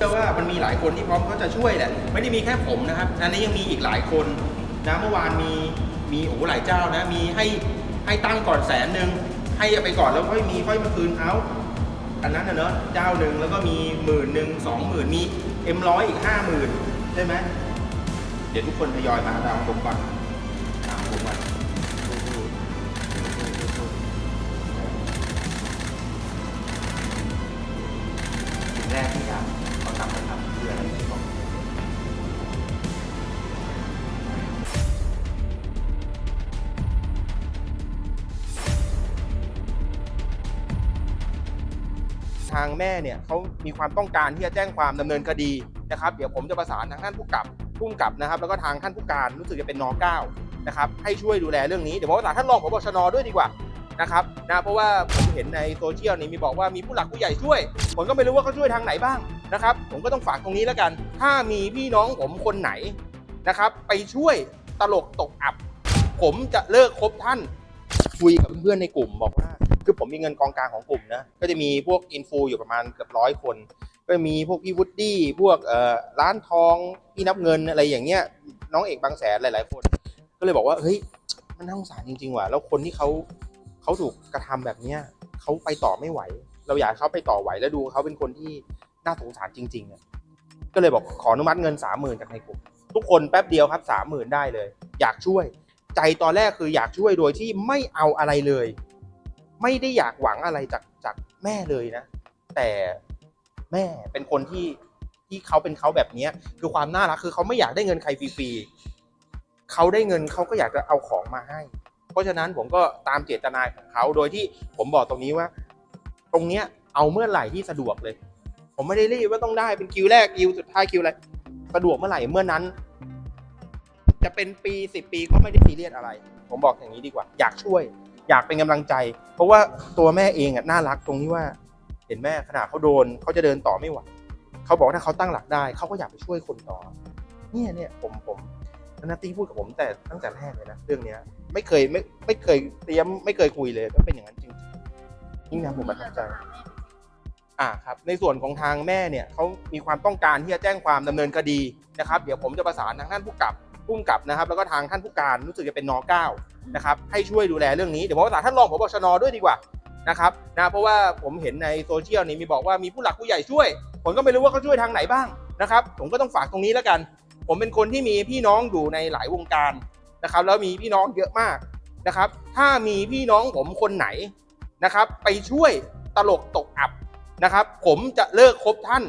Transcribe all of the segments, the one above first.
เชื่อว่ามันมีหลายคนที่พร้อมเขาจะช่วยแหละ ไม่ได้มีแค่ผมนะครับอันนี้ยังมีอีกหลายคนนะเมื่อวานมีมีโอ้โหหลายเจ้านะ มีให้ให้ตั้งก่อนแสนหนึ่งให้ไปก่อนแล้วค่อยมีค่อยมาคืนเขาอันนั้นนะเนอะเจ้าหนึ่งแล้วก็มีหมื่นหนึ่งสองหมื่นมีเอ็มร้อยอีกห้าหมื่นใช่ไหมเดี๋ยวทุกคนทยอยมาตามผมก่อนตามผมก่อนางแม่เนี่ยเขามีความต้องการที่จะแจ้งความดำเนินคดีนะครับเดี๋ยวผมจะประสานทางท่านผู้กับผู้กำกับนะครับ แล้วก็ทางท่านผู้การรู้สึกจะเป็นนเก้านะครับให้ช่วยดูแลเรื่องนี้เดี๋ยวผมประสานท่านรองผบชนด้วยดีกว่านะครับนะเพราะว่าผมเห็นในโซเชียลนี่มีบอกว่ามีผู้หลักผู้ใหญ่ช่วย ผมก็ไม่รู้ว่าเขาช่วยทางไหนบ้างนะครับ ผมก็ต้องฝากตรงนี้แล้วกัน ถ้ามีพี่น้องผมคนไหนนะครับไปช่วยตลกตกอับ ผมจะเลิกคบท่าน คุยกับเพื่อนในกลุ่มบอกว่า คือผมมีเงินกองกลางของกลุ่มนะก็จะมีพวกอินฟูอยู่ประมาณเกือบร้อยคน ก็มีพวกพี่วุฒิพวกเอ่อร้านทองพี่นับเงินอะไรอย่างเงี้ยน้องเอกบางแสนหลาย ๆ คน ก็เลยบอกว่าเฮ้ยมันน่าสงสารจริง ๆ ว่ะแล้วคนที่เขาเขาถูกกระทำแบบเนี้ยเขาไปต่อไม่ไหว เราอยากเขาไปต่อไหวแล้วดูเขาเป็นคนที่น่าสงสารจริงๆอะก็เลยบอกขออนุมัติเงินสามหมื่นจากในกลุ่มทุกคนแป๊บเดียวครับสามหมื่นได้เลย อยากช่วย ใจตอนแรกคืออยากช่วยโดยที่ไม่เอาอะไรเลย ไม่ได้อยากหวังอะไรจากจากแม่เลยนะ แต่แม่เป็นคนที่ที่เขาเป็นเขาแบบเนี้ยคือความน่ารักคือเขาไม่อยากได้เงินใครฟรีๆเขาได้เงินเขาก็อยากจะเอาของมาให้ เพราะฉะนั้นผมก็ตามเจตนาของเขาโดยที่ผมบอกตรงนี้ว่า ตรงเนี้ยเอาเมื่อไหร่ที่สะดวกเลย ผมไม่ได้รีบว่าต้องได้เป็นคิวแรกคิวสุดท้ายคิวอะไรสะดวกเมื่อไหร่เมื่อนั้น จะเป็นปีสิบปีก็ไม่ได้ซีเรียสอะไร ผมบอกอย่างนี้ดีกว่า อยากช่วย อยากเป็นกำลังใจ เพราะว่าตัวแม่เองอะน่ารักตรงที่ว่า เห็นแม่ขนาดเขาโดนเขาจะเดินต่อไม่ไหวเขาบอกถ้าเขาตั้งหลักได้เขาก็อยากไปช่วยคนต่อ เนี่ยเนี่ยผมผมนัตตี้พูดกับผมแต่ตั้งแต่แรกเลยนะเรื่องเนี้ย ไม่เคยไม่ไม่เคยเตรียมไม่เคยคุยเลยก็เป็นอย่างนั้นจริงๆยิ่งนะผมประทับใจอ่าครับ ในส่วนของทางแม่เนี่ยเขามีความต้องการที่จะแจ้งความดำเนินคดีนะครับ เดี๋ยวผมจะประสานทางท่านผู้กับผู้กับนะครับ แล้วก็ทางท่านผู้การรู้สึกจะเป็นนเก้า นะครับให้ช่วยดูแลเรื่องนี้เดี๋ยวผมประสานท่านรองผบชนด้วยดีกว่านะครับนะเพราะว่าผมเห็นในโซเชียลนี่มีบอกว่ามีผู้หลักผู้ใหญ่ช่วย ผมก็ไม่รู้ว่าเขาช่วยทางไหนบ้างนะครับผมก็ต้องฝากตรงนี้แล้วกัน ผมเป็นคนที่มีพี่น้องอยู่ในหลายวงการนะครับแล้วมีพี่น้องเยอะมากนะครับ ถ้ามีพี่น้องผมคนไหนนะครับ ไปช่วยตลกตกอับนะครับ ผมจะเลิกคบท่าน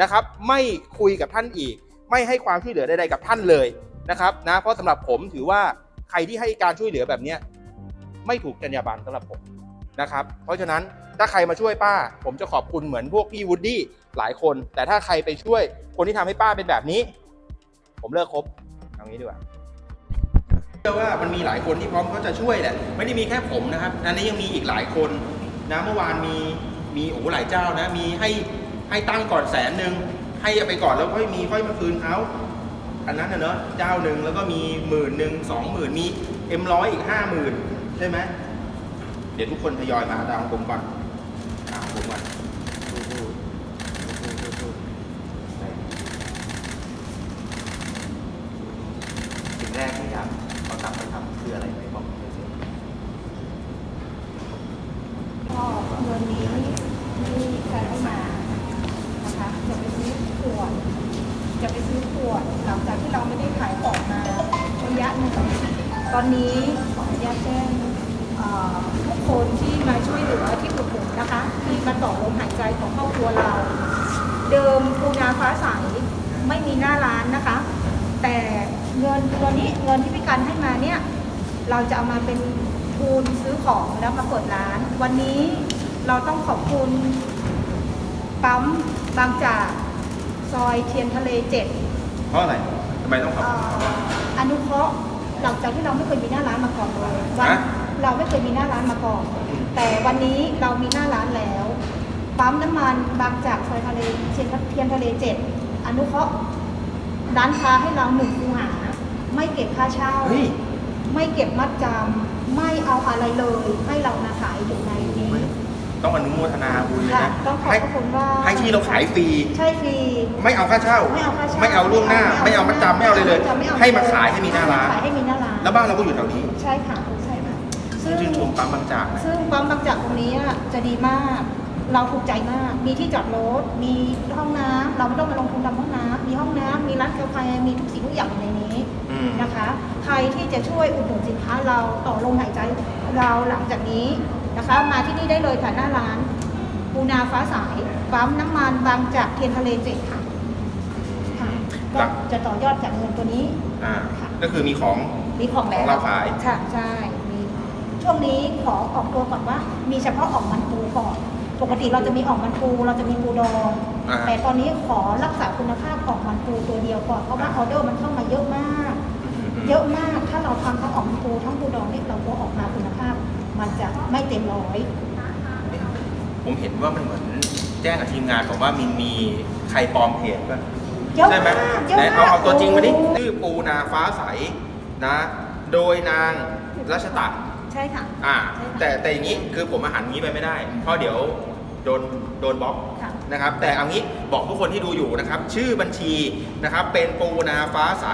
นะครับ ไม่คุยกับท่านอีก ไม่ให้ความช่วยเหลือใดๆกับท่านเลยนะครับนะเพราะสำหรับผมถือว่า ใครที่ให้การช่วยเหลือแบบนี้ไม่ถูกจรรยาบรรณสำหรับผมนะครับ เพราะฉะนั้นถ้าใครมาช่วยป้า ผมจะขอบคุณเหมือนพวกพี่วูดดี้หลายคน แต่ถ้าใครไปช่วยคนที่ทำให้ป้าเป็นแบบนี้ ผมเลิกคบเอางี้ดีกว่าเชื่อว่ามันมีหลายคนที่พร้อมเขาจะช่วยแหละไม่ได้มีแค่ผมนะครับอันนี้ยังมีอีกหลายคนนะเมื่อวานมีมีโอ้โหหลายเจ้านะ มีให้ให้ตั้งก่อนแสนหนึ่งให้ไปก่อนแล้วค่อยมีค่อยมาคืนเขา อันนั้นนะเนอะเจ้าหนึ่งแล้วก็มีหมื่นหนึ่งสองหมื่นมีเอ็มร้อยอีกห้าหมื่นใช่ไหมเดี๋ยวทุกคนทยอยมาตามผมก่อนตามผมก่อนสิ่งแรกที่อยากเขาทำไปทำคืออะไรไหนบอกผมหน่อยสิก็เงินนี้ที่ใช้เข้ามานะคะจะไปซื้อขวด จะไปซื้อขวดหลังจากที่เราไม่ได้ขายของมาระยะหนึ่งตอนนี้ขออนุญาตแจ้งทุกคนที่มาช่วยเหลือที่อุดหนุนนะคะที่มาต่อลมหายใจของครอบครัวเรา เดิมปูนาฟ้าใสไม่มีหน้าร้านนะคะ แต่เงินตัวนี้เงินที่พี่กันให้มาเนี่ยเราจะเอามาเป็นทุนซื้อของแล้วมาเปิดร้าน วันนี้เราต้องขอบคุณปั๊มบางจาก ซอยเทียนทะเลเจ็ดเพราะอะไรทำไมต้องขอบเอ่คุณเขาออนุเคราะห์หลังจากที่เราไม่เคยมีหน้าร้านมาก่อนเลยวันฮะ เราไม่เคยมีหน้าร้านมาก่อน แต่วันนี้เรามีหน้าร้านแล้วปั๊มน้ำมันบางจากซอยทะเลเทียนเทียนทะเลเจ็ดอนุเคราะห์ร้านค้าให้เราหนึ่งคูหา ไม่เก็บค่าเช่า เฮ้ย ไม่เก็บมัดจำไม่เอาอะไรเลยให้เรามาขายอยู่ในนี้ ต้องอนุโมทนาบุญเลยค่ะนะต้องขอบให้พระคุณว่าให้ที่เราขายฟรี ใช่ฟรี ไม่เอาค่าเช่า ไม่เอาค่าเช่าไม่เอาล่วงหน้า ไม่ไม่เอาเอามัดจำไม่เอาเลยเลย ไม่เอาให้มาขายให้มีหน้าร้าน ขายให้มีหน้าร้านแล้วบ้านเราก็อยู่แถวนี้ใช่ค่ะใช่ค่ะซึ่งชื่นชมปั๊มบางจากนะ ซึ่งปั๊มบางจากตรงนี้อะจะดีมาก เราถูกใจมาก มีที่จอดรถ มีห้องน้ำเราไม่ต้องมาลงทุนทำห้องน้ำมีห้องน้ำมีร้านกาแฟ มีทุกสิ่งทุกอย่างอยู่ในนี้อืม นะคะ ใครที่จะช่วยอุดหนุนสินค้าเราต่อลมหายใจเราหลังจากนี้ นะคะ มาที่นี่ได้เลยค่ะหน้าร้านปูนาฟ้าสายปั๊มน้ำมันบางจากเทียนทะเลเจ็ดค่ะค่ะก็จะต่อยอดจากเงินตัวนี้อ่าค่ะ ก็คือมีของมีของแล้วของเราขายใช่ใช่มีช่วงนี้ขอออกตัวก่อนว่า มีเฉพาะออกมันปูก่อน ปกติเราจะมีออกมันปู เราจะมีปูดองอ่า แต่ตอนนี้ขอรักษาคุณภาพออกมันปูตัวเดียวก่อนเพราะว่าออเดอร์มันเข้ามาเยอะมาก เยอะมาก ถ้าเราทำทั้งออกมันปูทั้งปูดองนี่เราก็ออกมาคุณภาพ มันจะไม่เต็มร้อย ผมเห็นว่ามันเหมือนแจ้งกับทีมงานบอกว่ามีมีใครปลอมเพจป่ะเยอะใช่ไหมมากเยอะไหนมากเอาเอาตัวจริงมาดิโอ้ ชื่อปูนาฟ้าใสนะ โดยนางรัชตะใช่ค่ะ อ่า ใช่ค่ะแต่แต่อย่างนี้คือผมอาหารงี้ไปไม่ได้ เพราะเดี๋ยวโดนโดนบล็อกค่ะ นะครับ แต่เอางี้บอกทุกคนที่ดูอยู่นะครับ ชื่อบัญชีนะครับเป็นปูนาฟ้าใส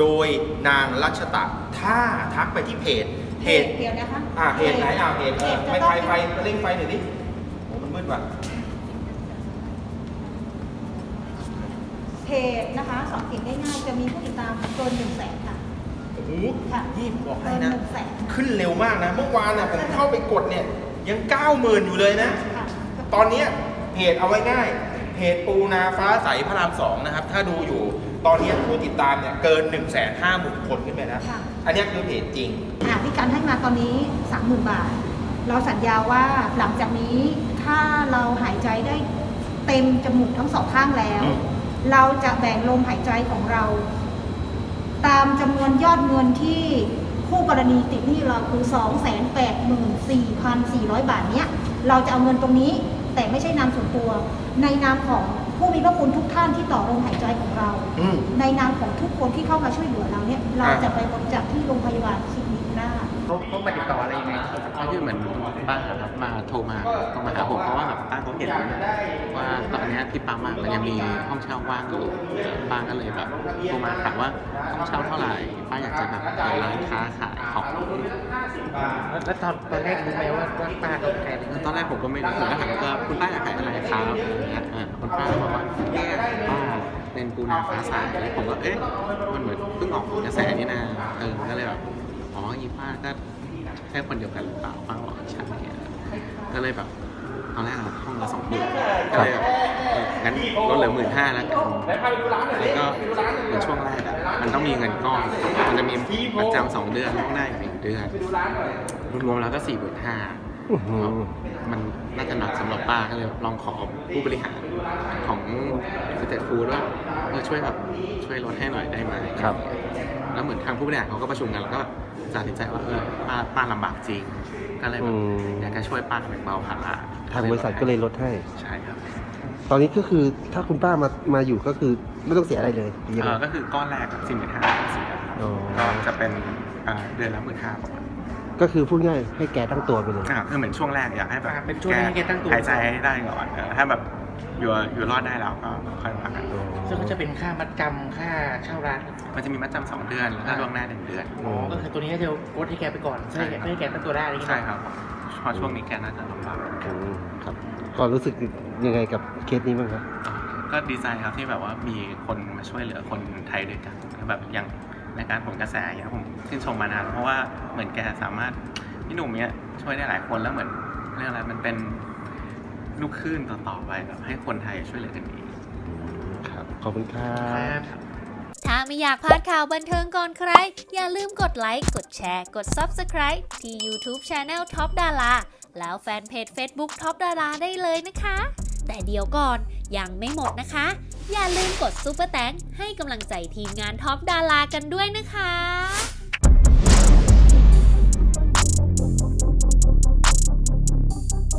โดยนางรัชตะ ถ้าทักไปที่เพจ เพจเดียวนะคะอ่าเพจไหนอ่าเพจเพจจะไม่ต้อไฟงไฟเร่งไฟหน่อยดิโอ้มันมืดว่ะเพจนะคะสอนเขียนง่ายๆจะมีผู้ติดตามเกินหนึ่งแสนค่ะ โอ้โหค่ะนี่ผมบอกให้เกินนะหนึ่งแสน ขึ้นเร็วมากนะ เมื่อวานน่ะผมเข้าไปกดเนี่ย ยังเก้าหมื่นอยู่เลยนะ ค่ะตอนเนี้ยเพจเอาไว้ง่าย เพจปูนาฟ้าใสพระรามสองนะครับ ถ้าดูอยู่ ตอนเนี้ยผู้ติดตามเนี่ยเกิน1นึ่งแสนห้าหมื่นคนขึ้นไปแล้ว ค่ะ อันเนี้ยคือเพจจริงอะพี่การให้มาตอนนี้ 30,000 บาท เราสัญญาว่าหลังจากนี้ถ้าเราหายใจได้เต็มจมูกทั้งสองข้างแล้วอืมเราจะแบ่งลมหายใจของเรา ตามจำนวนยอดเงินที่คู่กรณีติดหนี้เราคือ 284,400 บาทเนี้ย เราจะเอาเงินตรงนี้แต่ไม่ใช่นามส่วนตัวในนามของ ผู้มีพระคุณทุกท่านที่ต่อลมหายใจของเรา อืม ในนามของทุกคนที่เข้ามาช่วยเหลือเราเนี่ย เราอ่าจะไปบริจาคที่โรงพยาบาลคลินิกหน้า เขาเขามาติดต่ออะไรยังไงก็คือเหมือนป้าครับมาโทรมาโทรมาหาผมเพราะว่าแบบป้าเขาเห็นว่าตอนเนี้ยที่ปั๊มอะมันยังมีห้องเช่าว่างอยู่ป้าก็เลยแบบโทรมาถามว่าห้องเช่าเท่าไหร่ป้าอยากจะแบบเปิดร้านค้าขายของแล้วตอนตอนแรกรู้ไหมว่าว่าป้าเขาเป็นใครตอนแรกผมก็ไม่รู้ผมก็ถามว่าคุณป้าอยากขายอะไรครับอะไรเงี้ยอ่าคุณป้าบอกว่าเนี่ยป้าเป็นปูนาฟ้าใสผมก็เอ๊ะมันเหมือนเพิ่งออกกระแสนี่นาเออก็เลยแบบ อ๋อยีป้าก็ใช่คนเดียวกันหรือเปล่าป้าบอกใช่เนี่ยก็เลยแบบตอนแรกเราห้องละสองหมื่นก็เลยแบบเอองั้นลดเหลือหมื่นห้าแล้วกันแล้วก็ในช่วงแรกอะมันต้องมีเงินก้อนมันจะมีประจำสองเดือนล่วงหน้าอีกหนึ่งเดือนรวมๆแล้วก็สี่หมื่นห้า มันน่าจะหนักสำหรับป้าก็เลยลองขอผู้บริหารของสเตทฟูดว่าเออช่วยแบบช่วยลดให้หน่อยได้ไหมครับ แล้วเหมือนทางผู้บริหารเขาก็ประชุมกันแล้วก็ตัดสินใจว่าเออป้าป้าลำบากจริงก็เลยแบบอืมอยากจะช่วยป้าแบ่งเบาภาระทางบริษัทก็เลยลดให้ใช่ครับ ตอนนี้ก็คือถ้าคุณป้ามามาอยู่ก็คือไม่ต้องเสียอะไรเลยดีเอไหมอก็คือก้อนแรกสี่หมื่นห้าเสียอ๋อก็จะเป็นอ่าเดือนละหมื่นห้าประมาณ ก็คือพูดง่ายให้แกตั้งตัวไปเลยอ่าคือเหมือนช่วงแรกอยากให้แบบอ่าเป็นช่วงให้แกตั้งตัวหายใจให้ได้ก่อนเออถ้าแบบอยู่อยู่รอดได้แล้วก็ค่อยว่ากันซึ่งก็จะเป็นค่ามัดจำค่าเช่าร้าน มันจะมีมัดจำสองเดือนแล้วก็ล่วงหน้าหนึ่งเดือนอ๋อก็คือตัวนี้ก็จะกดให้แกไปก่อนเพื่อให้แกใช่ครับเพื่อให้แกตั้งตัวได้อะไรอย่างใช่เงี้ยครับเพราะช่วงนี้แกน่าจะลำบากอืมครับก็รู้สึกยังไงกับเคสนี้บ้างครับก็ดีใจครับที่แบบว่ามีคนมาช่วยเหลือคนไทยด้วยกันแบบอย่าง ในการผลกระแสอย่างเงี้ยผมชื่นชมมานานเพราะว่าเหมือนแกสามารถพี่หนุ่มเนี้ยช่วยได้หลายคนแล้วเหมือนเรื่องอะไรมันเป็นลูกคลื่นต่อๆไปแบบให้คนไทยช่วยเหลือกันอีกครับ ขอบคุณครับถ้าไม่อยากพลาดข่าวบันเทิงก่อนใคร อย่าลืมกดไลค์ กดแชร์ กด Subscribe ที่ YouTube Channel Top Dara แล้วแฟนเพจ Facebook Top Dara ได้เลยนะคะ แต่เดี๋ยวก่อนยังไม่หมดนะคะ อย่าลืมกดซุปเปอร์แตงให้กำลังใจทีมงานท็อปดารากันด้วยนะคะ